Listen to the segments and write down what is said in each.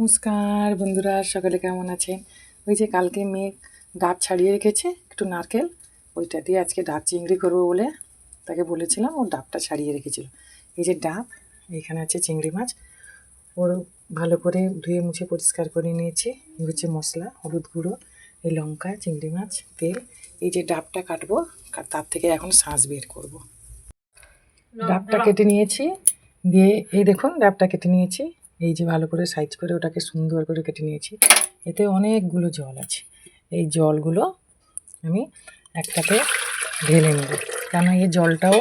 নমস্কার বন্ধুরা সকালে কেমন আছেন? ওই যে কালকে মেয়ে ডাব ছাড়িয়ে রেখেছে একটু নারকেল ওইটা দিয়ে আজকে ডাব চিংড়ি করব বলে তাকে বলেছিলাম ও ডাবটা ছাড়িয়ে রেখেছিল। এই যে ডাব এখানে আছে চিংড়ি মাছ ওর ভালো করে ধুয়ে মুছে পরিষ্কার করে নিয়েছি। এই হচ্ছে মশলা হলুদ গুঁড়ো এই লঙ্কা চিংড়ি মাছ তেল। এই যে ডাবটা কাটবো তার থেকে এখন শাঁস বের করব। ডাবটা কেটে নিয়েছি দিয়ে এই দেখুন ডাবটা কেটে নিয়েছি। এই যে ভালো করে সাইজ করে ওটাকে সুন্দর করে কেটে নিয়েছি। এতে অনেকগুলো জল আছে। এই জলগুলো আমি একটাকে ঢেলে নেব। কেন এই জলটাও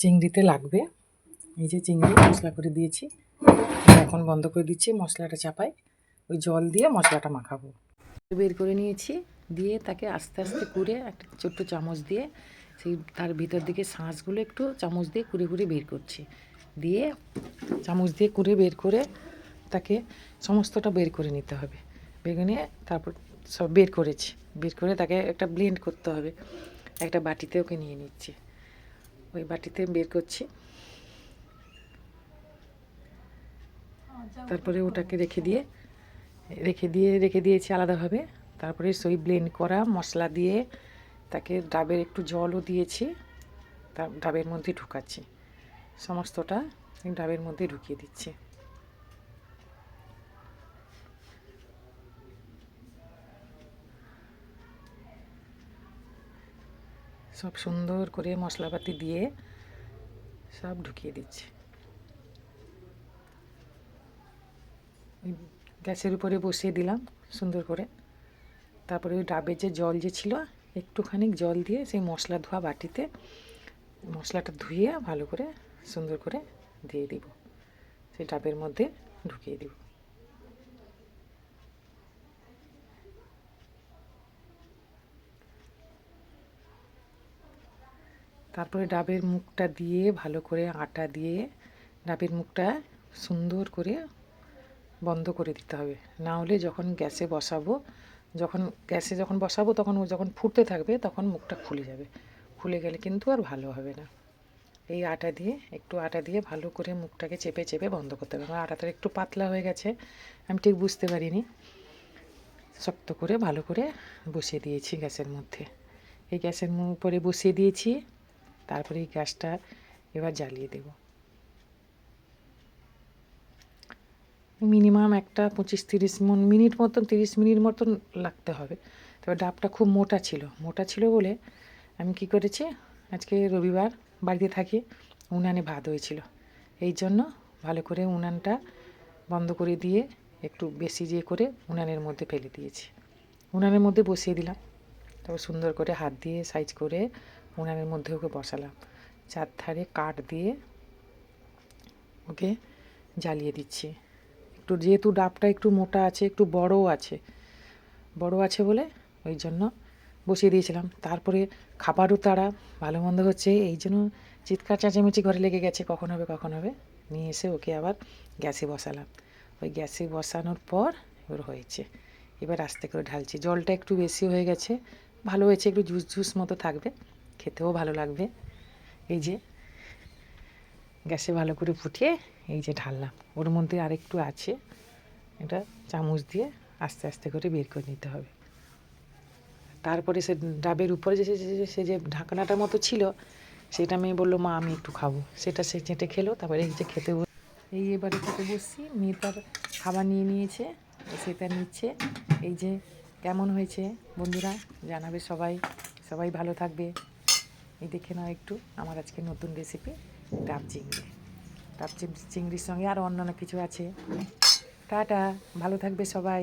চিংড়িতে লাগবে। এই যে চিংড়ি মশলা করে দিয়েছি। এখন বন্ধ করে দিচ্ছি, মশলাটা চাপাই। ওই জল দিয়ে মশলাটা মাখাবো। বের করে নিয়েছি। দিয়ে তাকে আস্তে আস্তে করে একটা ছোট্ট চামচ দিয়ে সেই তার ভিতর দিকে শাঁসগুলো একটু চামচ দিয়ে কুড়ে কুড়ে বের করছি। দিয়ে চামচ দিয়ে কুড়ে বের করে তাকে সমস্তটা বের করে নিতে হবে। বের করে নিয়ে তারপর সব বের করেছি। বের করে তাকে একটা ব্লেন্ড করতে হবে। একটা বাটিতে ওকে নিয়ে নিচ্ছি। ওই বাটিতে বের করছি। তারপরে ওটাকে রেখে দিয়ে রেখে দিয়ে, রেখে দিয়েছি আলাদাভাবে। তারপরে সই ব্লেন্ড করা মশলা দিয়ে তাকে ডাবের একটু জলও দিয়েছি। ডাবের মধ্যে ঢুকাচ্ছি। সমস্তটা ডাবের মধ্যে ঢুকিয়ে দিচ্ছি। সব সুন্দর করে মশলাপাতি দিয়ে সব ঢুকিয়ে দিচ্ছি। গ্যাসের উপরে বসিয়ে দিলাম সুন্দর করে। তারপরে ওই ডাবের যে জল যে ছিল একটুখানি জল দিয়ে সেই মশলা ধোয়া বাটিতে মশলাটা ধুয়ে ভালো করে সুন্দর করে দিয়ে দিব। সেই ডাবের মধ্যে ঢুকিয়ে দিব। তারপরে ডাবের মুখটা দিয়ে ভালো করে আটা দিয়ে ডাবের মুখটা সুন্দর করে বন্ধ করে দিতে হবে। না হলে যখন গ্যাসে বসাবো, যখন গ্যাসে যখন বসাবো, তখন ও যখন ফুটতে থাকবে, তখন মুখটা খুলে যাবে। খুলে গেলে কিন্তু আর ভালো হবে না। এই আটা দিয়ে, একটু আটা দিয়ে ভালো করে মুখটাকে চেপে চেপে বন্ধ করতে হবে। আটাটা একটু পাতলা হয়ে গেছে, আমি ঠিক বুঝতে পারিনি। শক্ত করে, ভালো করে বসিয়ে দিয়েছি গ্যাসের মধ্যে। এই গ্যাসের উপরে বসিয়ে দিয়েছি, তারপরে এই গ্যাসটা এবার জ্বালিয়ে দেব। মিনিমাম একটা পঁচিশ তিরিশ মিনিট মতন, তিরিশ মিনিট মতন লাগতে হবে। তবে ডাবটা খুব মোটা ছিল। মোটা ছিল বলে আমি কি করেছি, আজকে রবিবার বাড়িতে থাকি, উনানে ভাত হয়েছিল। এই জন্য ভালো করে উনানটা বন্ধ করে দিয়ে একটু বেশি দিয়ে করে উনানের মধ্যে ফেলে দিয়েছি। উনানের মধ্যে বসিয়ে দিলাম। তারপর সুন্দর করে হাত দিয়ে সাইজ করে উনানের মধ্যে ওকে বসালাম। চার ধারে কাঠ দিয়ে ওকে জ্বালিয়ে দিচ্ছি। একটু যেহেতু ডাবটা একটু মোটা আছে, একটু বড়ও আছে। বড় আছে বলে ওই জন্য বসিয়ে দিয়েছিলাম। তারপরে খাবারও তারা ভালো মন্দ হচ্ছে, এই জন্য চিৎকার চেঁচামেচি ঘরে লেগে গেছে, কখন হবে কখন হবে। নিয়ে এসে ওকে আবার গ্যাসে বসালাম। ওই গ্যাসে বসানোর পর এবার হয়েছে। এবার আস্তে করে ঢালছি। জলটা একটু বেশি হয়ে গেছে, ভালো হয়েছে, একটু জুস জুস মতো থাকবে, খেতেও ভালো লাগবে। এই যে গ্যাসে ভালো করে ফুটিয়ে এই যে ঢাললাম। ওর মধ্যে আরেকটু আছে, এটা চামচ দিয়ে আস্তে আস্তে করে বের করে নিতে হবে। তারপরে সে ডাবের উপরে যে সে, যে ঢাকনাটার মতো ছিল, সেটা মেয়ে বলল, মা, আমি একটু খাব। সেটা সে চেটে খেলো, তারপরে এই যে খেতে এই এবারে খেতে বসছি। মেয়ে তার খাবার নিয়ে নিয়েছে সেটা নিচ্ছে। এই যে কেমন হয়েছে বন্ধুরা, জানাবে সবাই। সবাই ভালো থাকবে। এই দেখে নাও একটু আমার আজকে নতুন রেসিপি ডাব চিংড়ি। ডাব চিংড়ির সঙ্গে আরও অন্যান্য কিছু আছে। টাটা, ভালো থাকবে সবাই।